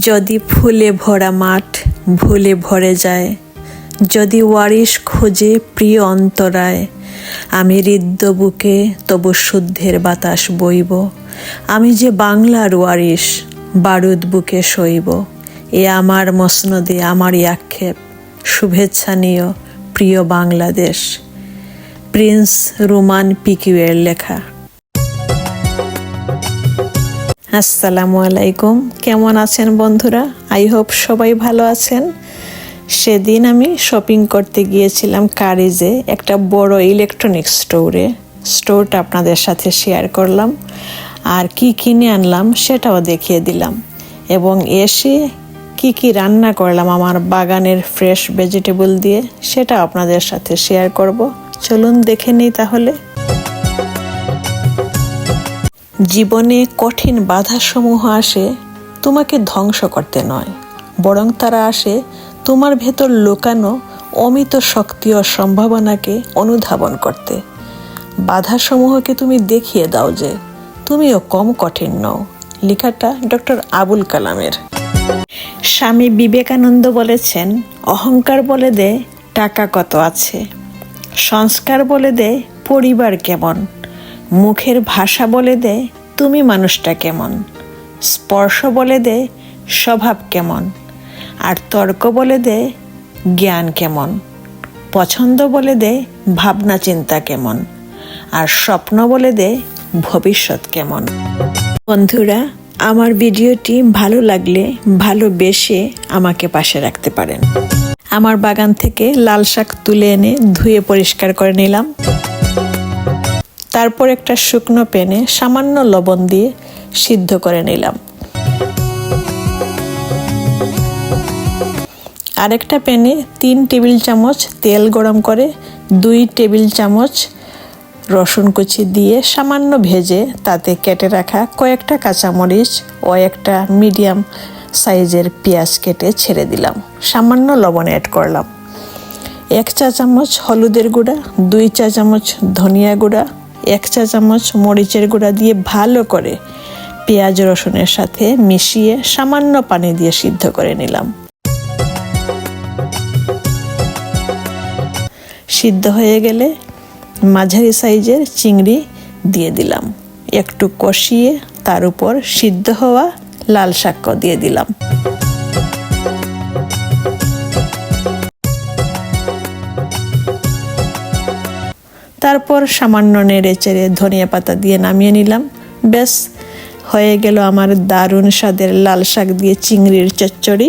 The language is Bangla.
যদি ফুলে ভরা মাঠ ভুলে ভরে যায়, যদি ওয়ারিশ খোঁজে প্রিয় অন্তরায়, আমি হৃদ্য বুকে তবু শুদ্ধের বাতাস বইব। আমি যে বাংলার ওয়ারিশ, বারুদ বুকে সইব। এ আমার মসনদে আমারই আক্ষেপ। শুভেচ্ছা নিও প্রিয় বাংলাদেশ। প্রিন্স রোমান পিকিউয়ের লেখা। আসসালামু আলাইকুম। কেমন আছেন বন্ধুরা? আই হোপ সবাই ভালো আছেন। সেদিন আমি শপিং করতে গিয়েছিলাম কারিজে একটা বড় ইলেকট্রনিক স্টোরে স্টোরটা আপনাদের সাথে শেয়ার করলাম। আর কি কিনে আনলাম সেটাও দেখিয়ে দিলাম। এবং এসে কি কি রান্না করলাম আমার বাগানের ফ্রেশ ভেজিটেবল দিয়ে সেটা আপনাদের সাথে শেয়ার করব। চলুন দেখে নিই তাহলে। জীবনে কঠিন বাধাসমূহ আসে, তোমাকে ধ্বংস করতে নয়। বরং তারা আসে তোমার ভেতর লুকানো অমিত শক্তি ও সম্ভাবনাকে অনুধাবন করতে। বাধাসমূহকে তুমি দেখিয়ে দাও যে তুমিও কম কঠিন নও। লেখাটা ডক্টর আবুল কালামের। স্বামী বিবেকানন্দ বলেছেন, অহংকার বলে দে, টাকা কত আছে। সংস্কার বলে দে, পরিবার কেমন? মুখের ভাষা বলে দে তুমি মানুষটা কেমন। স্পর্শ বলে দে স্বভাব কেমন। আর তর্ক বলে দে জ্ঞান কেমন। পছন্দ বলে দে ভাবনা চিন্তা কেমন। আর স্বপ্ন বলে দে ভবিষ্যৎ কেমন। বন্ধুরা, আমার ভিডিওটি ভালো লাগলে ভালোবেসে আমাকে পাশে রাখতে পারেন। আমার বাগান থেকে লাল শাক তুলে এনে ধুয়ে পরিষ্কার করে নিলাম। তারপর একটা শুকনো প্যানে সামান্য লবণ দিয়ে সিদ্ধ করে নিলাম। আরেকটা প্যানে তিন টেবিল চামচ তেল গরম করে দুই টেবিল চামচ রসুন কুচি দিয়ে সামান্য ভেজে তাতে কেটে রাখা কয়েকটা কাঁচামরিচ ও একটা মিডিয়াম সাইজের পেঁয়াজ কেটে ছেড়ে দিলাম। সামান্য লবণ অ্যাড করলাম। এক চা চামচ হলুদের গুঁড়া, দুই চা চামচ ধনিয়া গুঁড়া এক চা চামচ মরিচের গুঁড়া দিয়ে ভালো করে পেঁয়াজ রসুনের সাথে মিশিয়ে সামান্য পানি দিয়ে সিদ্ধ করে নিলাম। সিদ্ধ হয়ে গেলে মাঝারি সাইজের চিংড়ি দিয়ে দিলাম। একটু কষিয়ে তার উপর সিদ্ধ হওয়া লাল শাক দিয়ে দিলাম। তারপর সামান্য নেড়ে চেড়ে ধনিয়া পাতা দিয়ে নামিয়ে নিলাম। ব্যাস, হয়ে গেল আমার দারুণ স্বাদের লাল শাক দিয়ে চিংড়ির চচ্চড়ি।